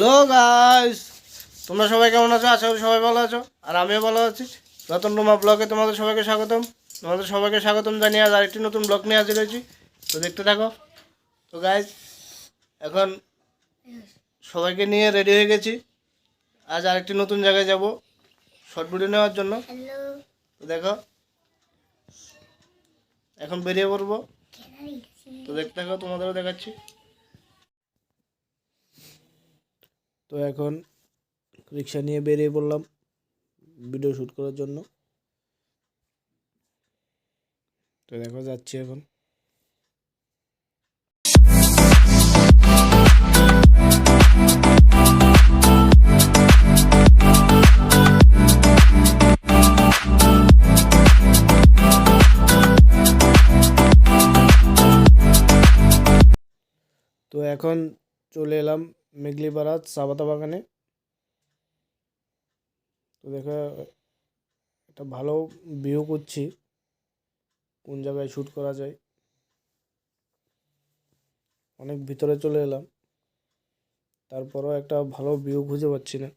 Hello guys তোমরা সবাই কেমন আছো? আশা করি সবাই ভালো আছো। আর আমিও ভালো আছি। নতুন রুমা ব্লগে তোমাদের সবাইকে স্বাগতম। তোমাদের সবাইকে স্বাগতম জানিয়ে আজ আরেকটি নতুন ব্লগ নিয়ে হাজির হয়েছি। তো দেখতে থাকো। তো গাইস এখন সবাইকে নিয়ে রেডি হয়ে গেছি। আজ আরেকটি নতুন জায়গায় যাব। শর্ট ভিডিও নেওয়ার জন্য। তো দেখো। এখন বেরিয়ে পড়ব। তো দেখতে থাকো তোমাদেরও দেখাচ্ছি। তো এখন রিক্সা নিয়ে বেরিয়ে পড়লাম ভিডিও শ্যুট করার জন্য। তো দেখো, যাচ্ছি এখন। তো এখন চলে এলাম মেঘলিপাড়া চা পাতা বাগানে। তো দেখা, একটা ভালো ভিউ করছি, কোন জায়গায় শ্যুট করা যায়। অনেক ভিতরে চলে এলাম, তারপরেও একটা ভালো ভিউ খুঁজে পাচ্ছি না।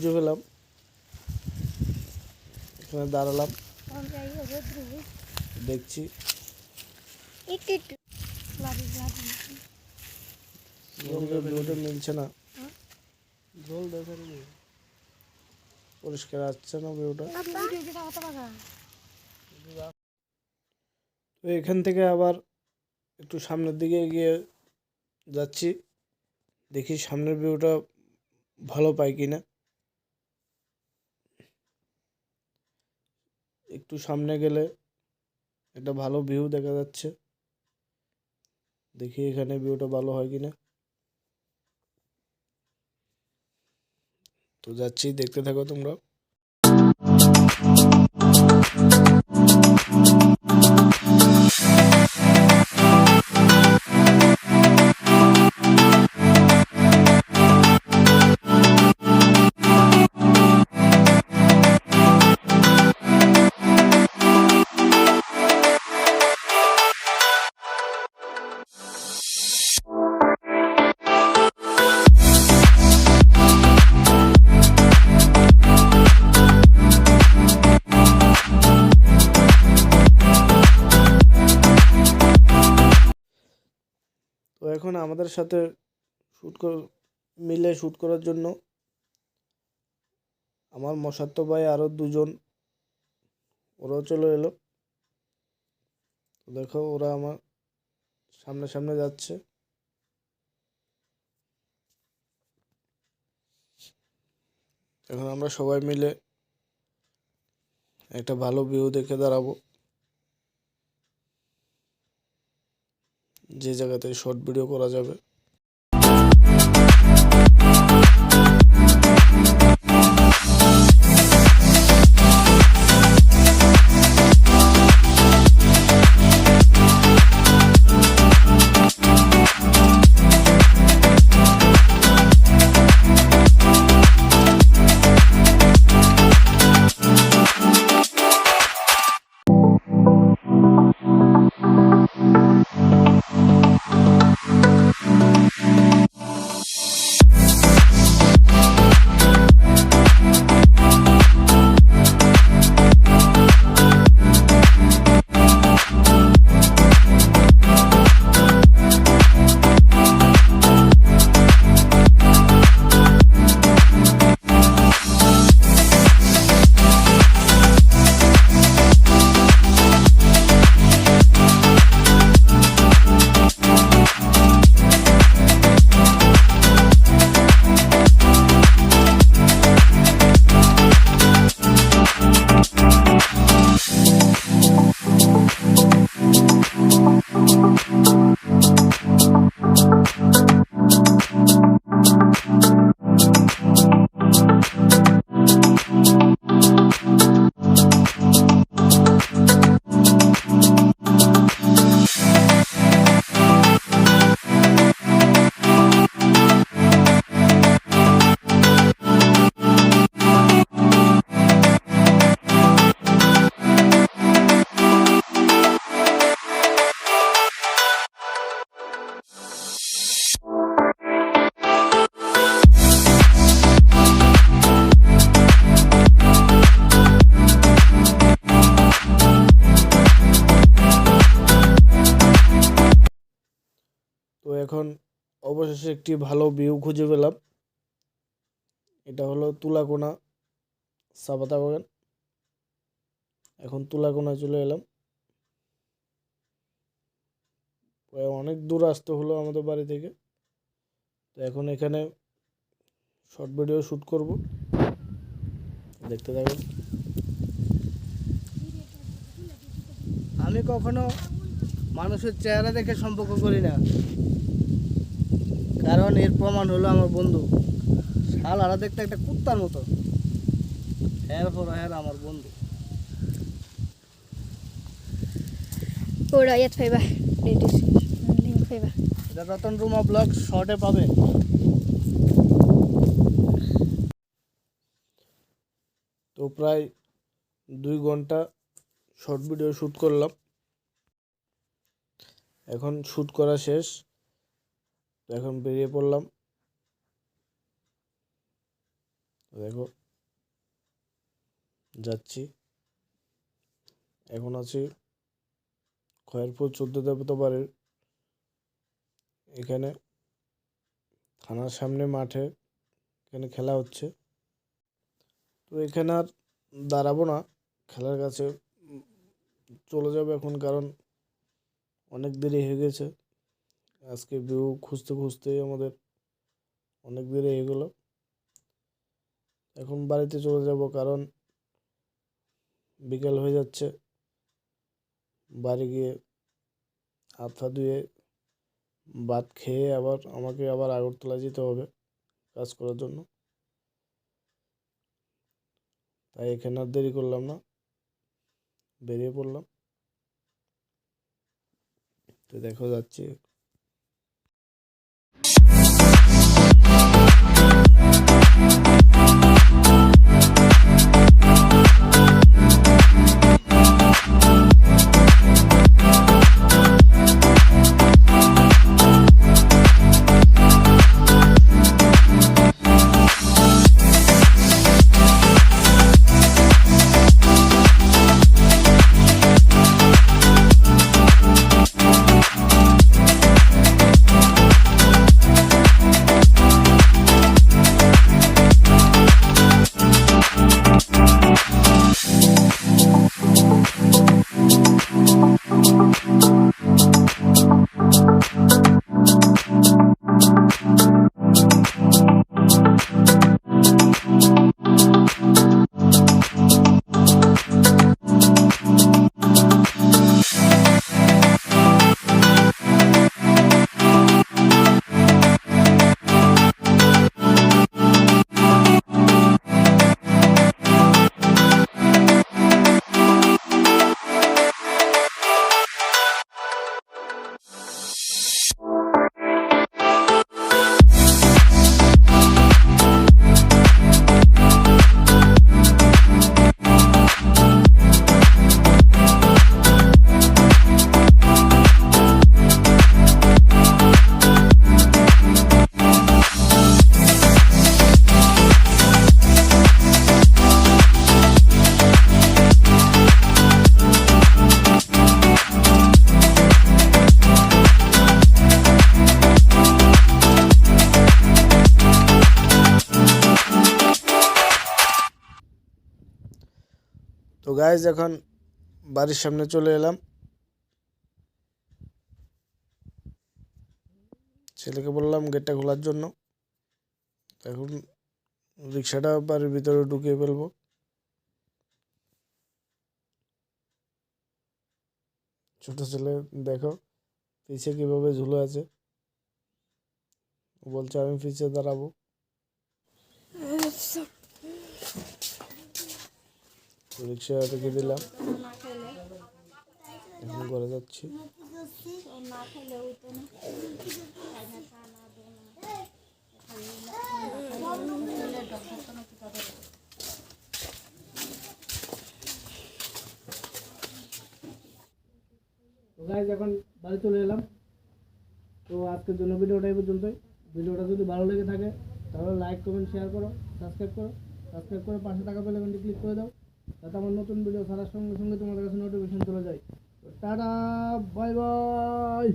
খুঁজে পেলাম। এখানে দাঁড়ালাম। দেখছি। মিলছে না। পরিষ্কার আসছে না ভিউটা। তো এখান থেকে আবার একটু সামনের দিকে এগিয়ে যাচ্ছি। দেখি সামনের ভিউটা ভালো পাই কিনা। একটু সামনে গেলে একটা ভালো ভিউ দেখা যাচ্ছে। দেখি এখানে ভিউটা ভালো হয় কিনা। তো যাচ্ছি, দেখতে থাকো তোমরা। আমাদের সাথে শ্যুট কর, মিলে শ্যুট করার জন্য আমার মশাত্ত ভাই আরও দুজন, ওরাও চলে এলো। দেখো ওরা আমার সামনে সামনে যাচ্ছে। এখন আমরা সবাই মিলে একটা ভালো ভিউ দেখে দাঁড়াবো। যে জায়গাতে শর্ট ভিডিও করা যাবে। এখন অবশেষে একটি ভালো ভিউ খুঁজে পেলাম। এটা হলো তুলাকোনা সাবাতা বাগান এখন তুলাকোনা চলে এলাম। অনেক দূর আসতে হলো আমাদের বাড়ি থেকে। তো এখন এখানে শর্ট ভিডিও শ্যুট করব। দেখতে থাকুন। আমি কখনো মানুষের চেহারা দেখে সম্পর্ক করি না। কারণ এর প্রমাণ হলো আমার বন্ধু। শাল আরা দেখতে একটা কুত্তার মতো। হ্যার পর হ্যার আমার বন্ধু। det är det. Din skiva. এটা রতন রুমা ব্লগ শর্টে পাবে। তো প্রায় দুই ঘণ্টা শর্ট ভিডিও শ্যুট করলাম। এখন শ্যুট করা শেষ। তো এখন বেরিয়ে পড়লাম। দেখো, যাচ্ছি। এখন আছি খয়েরপুর চোদ্দ দেবতা বাড়ির এখানে থানার সামনে মাঠে এখানে খেলা হচ্ছে। তো এখানে আর দাঁড়াবো না, খেলার কাছে চলে যাবে এখন কারণ অনেক দেরি হয়ে গেছে। আজকে ভিউ খুঁজতে খুঁজতেই আমাদের অনেক দেরি হয়ে গেলো। এখন বাড়িতে চলে যাব কারণ বিকেল হয়ে যাচ্ছে। বাড়ি গিয়ে পা ধুয়ে ভাত খেয়ে আবার আমাকে আবার আগরতলা যেতে হবে কাজ করার জন্য। তাই এখানে আর দেরি করলাম না, বেরিয়ে পড়লাম। তো দেখো যাচ্ছি। তো গাইজ এখন বাড়ির সামনে চলে এলাম। ছেলেকে বললাম গেটটা খোলার জন্য। এখন রিক্সাটা বাড়ির ভিতরে ঢুকিয়ে ফেলব। ছোট ছেলে, দেখো, পিছে কীভাবে ঝুলে আছে। বলছে, আমি পিছে দাঁড়াবো। রিক্সা রেখে দিলাম। এখন ঘরে যাচ্ছি। গাইজ এখন বাড়ি চলে এলাম। তো আজকের জন্য ভিডিওটা এই পর্যন্তই। ভিডিওটা যদি ভালো লেগে থাকে, তাহলে লাইক কমেন্ট শেয়ার করো সাবস্ক্রাইব করো। সাবস্ক্রাইব করে পাশে টাকা পেলে ক্লিক করে দাও। যাতে আমার নতুন ভিডিও ছাড়ার সঙ্গে সঙ্গে তোমাদের কাছে নোটিফিকেশন চলে যায়। Tata bye bye